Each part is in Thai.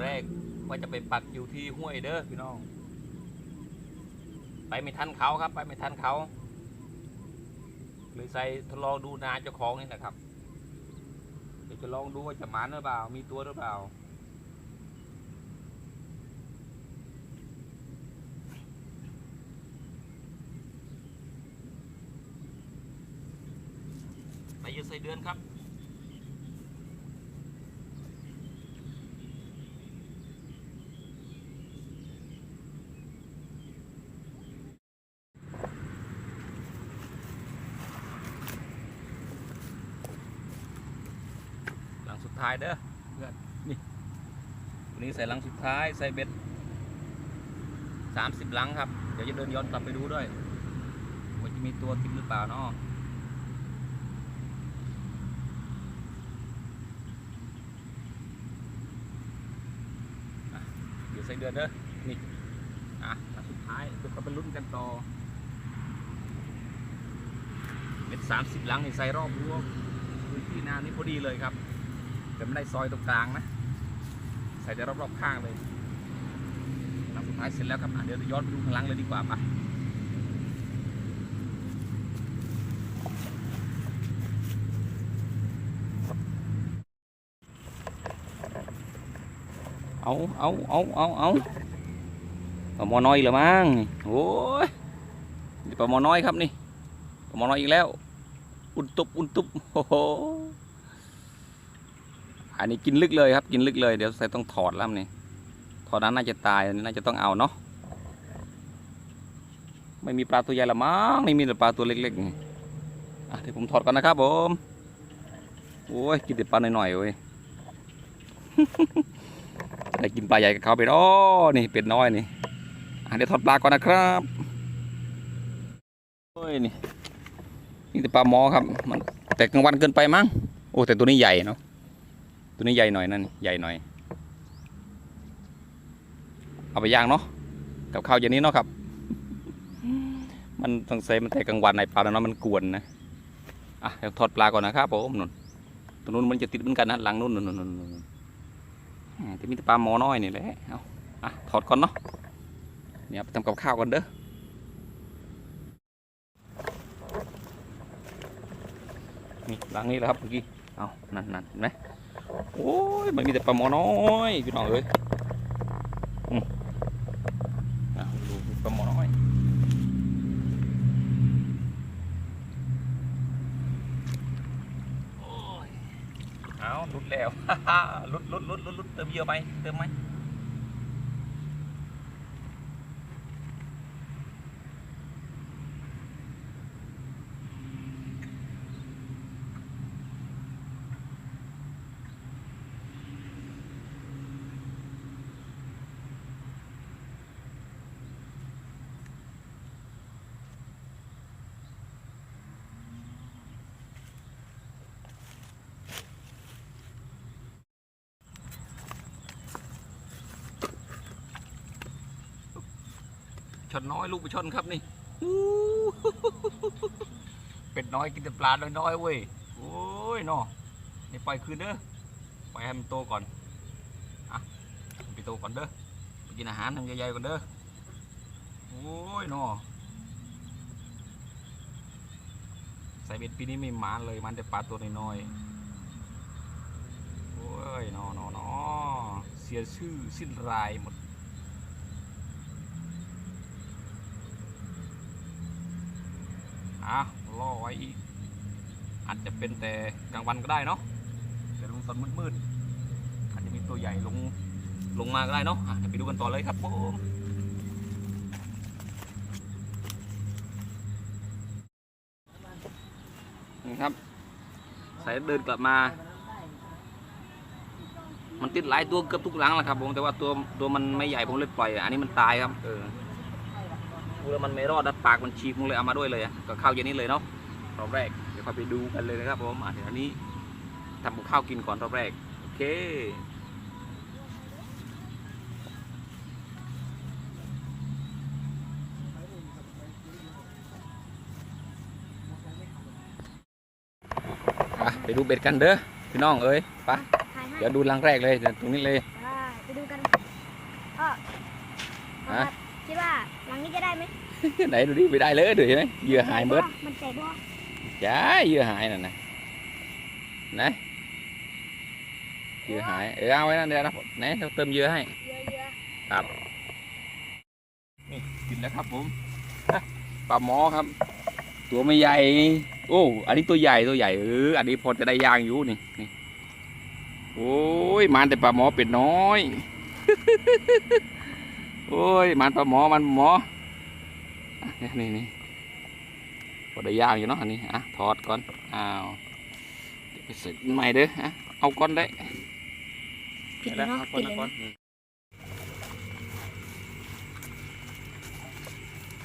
แรกว่าจะไปปักอยู่ที่ห้วยเด้อพี่น้อง ไปไม่ทันเขาครับ ไปไม่ทันเขาเลยใส่ทดลองดูนาเจ้าของนี่แหละครับเดี๋ยวจะลองดูว่าจะหมานหรือเปล่า มีตัวหรือเปล่า ไปยืดใส่เดือนครับ ท้ายเด้อเพื่อนนี่วันนี้ใส่ลังสุดท้ายใส่เบ็ดสามสิบลังครับ เดี๋ยวจะเดินย้อนกลับไปดูด้วยว่าจะมีตัวติดหรือเปล่าเนาะอะเดี๋ยวใส่เดือนเด้อนี่อะลังสุดท้ายเดี๋ยวเราไปลุ้นกันต่อเบ็ดสามสิบลังนี่ใส่รอบรั้วพื้นที่นานี่พอดีเลยครับ แต่ไม่ได้ซอยตรงกลางนะ ใส่แต่รอบๆข้างเลยหลังสุดท้ายเสร็จแล้วครับเดี๋ยวย้อนไปดูข้างหลังเลยดีกว่าปะเอาเอาเอาเอาเอาปลาหมอน้อยเหรอมั้งโอ้ยปลาหมอน้อยครับนี่ปลาหมอน้อยอีกแล้ว อุ่นตุบอุ่นตุบโอ้โห อันนี้กินลึกเลยครับกินลึกเลยเดี๋ยวใส่ต้องถอดแล้วนี่ถอดนั้นน่าจะตายอันนี้น่าจะต้องเอาเนาะไม่มีปลาตัวใหญ่ละมั้งไม่มีแต่ปลาตัวเล็กๆนี่อะเดี๋ยวผมถอดก่อนนะครับผมโอ้ยกินแต่ปลาหน่อยๆเว้ยได้กินปลาใหญ่กับเขาไปอ๋อนี่เป็ดน้อยนี่อะเดี๋ยวถอดปลาก่อนนะครับโอ้ยนี่นี่แต่ปลาหมอครับมันแต่กลางวันเกินไปมั้งโอ้แต่ตัวนี้ใหญ่เนาะ ตัวนี้ใหญ่หน่อยนั่นใหญ่หน่อย เอาไปย่างเนาะกับข้าวเย็นนี้เนาะครับ มันต้องใส่มันแต่กลางวันในปลาแล้วเนาะมันกวนนะอะเดี๋ยวทอดปลาก่อนนะครับผมนุ่นตรงนู้นมันจะติดเหมือนกันนะหลังนู้นนุ่นนุ่นนุ่นอ่าที่มีแต่ปลาหมอน้อยนี่แหละเอาอะถอดก่อนเนาะเนี่ยไปทำกับข้าวก่อนเด้อนี่หลังนี้แหละครับเมื่อกี้เอานั่นนั่นเห็นไหม โอ้ยมันมีแต่ปลาหมอน้อยพี่น้องเอ้ยดูปลาหมอน้อยโอ้ยเอาลุดแล้วลุดลุดลุดลุดลุดเติมเยอะไหมเติมไหม ช่อนน้อยลูกปลาช่อนครับนี่เป็ดน้อยกินแต่ปลาน้อยๆเว้ยโอ้ยนาะนี่ปล่อยคืนเด้อปล่อยให้มันโตก่อนอะไปโตก่อนเด้อไปกินอาหารทำใหญ่ๆก่อนเด้อโอ้ยนาะใส่เบ็ดปีนี้ไม่หมานเลยมันแต่ปลาตัวน้อยๆโอ้ยนาะเนาะเนาะเสียชื่อสิ้นรายหมด อะรอไว้อีก อาจจะเป็นแต่กลางวันก็ได้เนาะแต่ลงตอนมืดๆอาจจะมีตัวใหญ่ลงลงมาก็ได้เนาะอะเดี๋ยวไปดูกันต่อเลยครับผมนี่ครับสายเดินกลับมา มันติดหลายตัวเกือบทุกหลังแหละครับผมแต่ว่าตัวตัวมันไม่ใหญ่ผมเลยปล่อย อันนี้มันตายครับเออ ดูแล้วมันไม่รอดนะปากมันฉีกมึงเลยเอามาด้วยเลยอะก็ข้าวเย็นนี้เลยเนาะรอบแรกเดี๋ยวค่อยไปดูกันเลยนะครับผมอะเดี๋ยวอันนี้ทำกับข้าวกินก่อนรอบแรกโอเคอะไปดูเบ็ดกันเด้อพี่น้องเอ้ยไปถ่ายให้เดี๋ยวดูหลังแรกเลยเดี๋ยวตรงนี้เลยอ่าไปดูกันพ่อพ่อฮะ ครับคิดว่าหลังนี้จะได้ไหมไหนดูดิไปได้เลยเดี๋ยวเห็นไหมเหยื่อหายเบิดมันใจบ่จ้าเหยื่อหายน่ะนะไหนเหยื่อหายเออเอาไว้นั่นเดี๋ยวนะไหนเราเติมเหยื่อให้เยอะเยอะครับนี่กินแล้วครับผมฮะปลาหมอครับ ตัวไม่ใหญ่ โอ้ อันนี้ตัวใหญ่ตัวใหญ่เอออันนี้พอจะได้ย่างอยู่นี่นี่โอ้ยมันแต่ปลาหมอเป็ดน้อย โอ้ย มันปลาหมอ มันหมออะนี่นี่พอได้ย่างอยู่เนาะอันนี้ อะ ถอดก่อน อ้าวเดี๋ยวไปเสร็จใหม่เด้ออะเอาก้อนได้ผิดเลยเนาะเอาก้อผินดเลยเอาก้อนเนาะ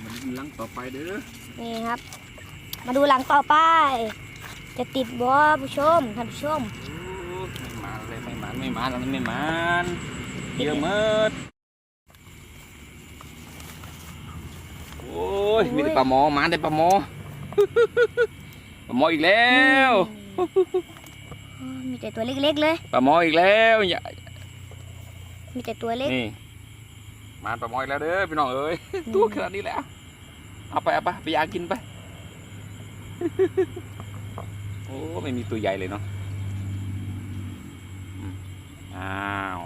มันลังต่อไปเด้อ นี่ครับ มาดูหลังต่อไป จะติดบ่ผู้ชม ท่านผู้ชม ไม่มาเลยไม่มาไม่มาแล้วไม่มาเยอะมาก โอ้ ยมีแต่ปลาหมอมาแต่ปลาหมอปลาหมออีกแล้วอืมมีแต่ตัวเล็กๆเลยปลาหมออีกแล้วอย่ามีแต่ตัวเล็กนี่มาปลาหมออีกแล้วเด้อพี่น้องเอ้ยตัวขนาดนี้แหละเอาไปเอาไปไปยางกินไปโอ้ไม่มีตัวใหญ่เลยเนาะอืมอ้าว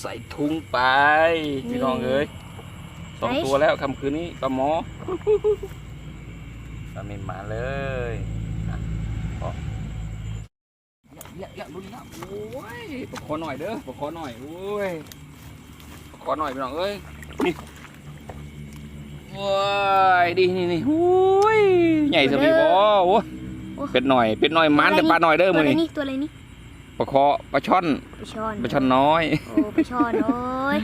ใส่ถุงไปพี่น้องเอ้ย สองตัวแล้วคำคืนนี้ปลาหมอปลาเมนมาเลยอะพอเยอะเยอะลุ้นแล้วโอ้ยปลาคอหน่อยเด้อปลาคอหน่อยโอ้ยปลาคอหน่อยพี่น้องเอ้ยนี่โอ้ยดีนี่นี่โอ้ยใหญ่สมีบอโอ้ยเป็ดหน่อยเป็ดหน่อยมันแต่ปลาหน่อยเด้อตัวมือะอไรนี่นี่ตัวอะไรนี่ปลาคอปลาช่อนปลาช่อนปลาช่อนน้อยโอ้ปลาช่อนโอ้ย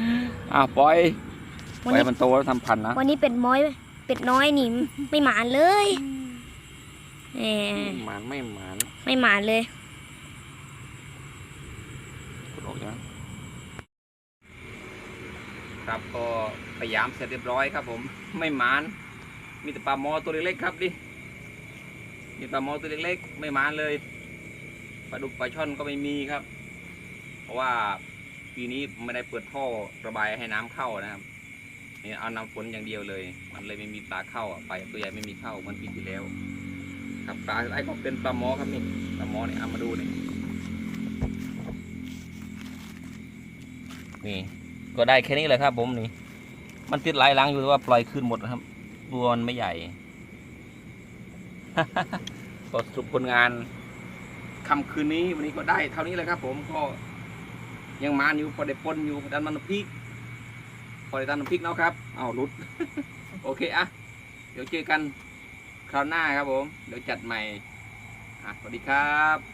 อ้าวปล่อย ปวัล่อยนนี้ให้มันโตแล้วทำพันธุ์นะวันนี้เป็ดน้อย เป็ดน้อยนี่ไม่หมานเลยแหมหมันไม่หมันไม่หมานเลยกดออกใช่ไหมครับก็พยายามเสร็จเรียบร้อยครับผมไม่หมาน มีแต่ปลาหมอตัวเล็กๆครับดิมีปลาหมอตัวเล็กๆ ไม่หมานเลยปลาดุกปลาช่อนก็ไม่มีครับ เพราะว่าปีนี้ไม่ได้เปิดท่อระบายให้น้ำเข้านะครับ นี่เอาน้ำฝนอย่างเดียวเลย มันเลยไม่มีปลาเข้าอะปตัวใหญ่ไม่มีเข้ามันปีที่แล้ว ครับปลาไอ้ก็เป็นปลาหมอครับนี่ปลาหมอเนี่ยเอามาดูนี่นี่ ก็ได้แค่นี้เลยครับผมนี่ มันติดหลายลังอยู่แต่ว่าปล่อยคืนหมดนะครับตัวมันไม่ใหญ่ก็สรุปผลงานค่ำคืนนี้วันนี้ก็ได้เท่านี้เลยครับ ผมก็ยังมานอยู่พอได้ปนอยู่ดันมันพริก พอได้ดันน้ำพริกเนาะครับเอาหลุด โอเคอะเดี๋ยวเจอกันคราวหน้าครับผม เดี๋ยวจัดใหม่อะสวัสดีครับ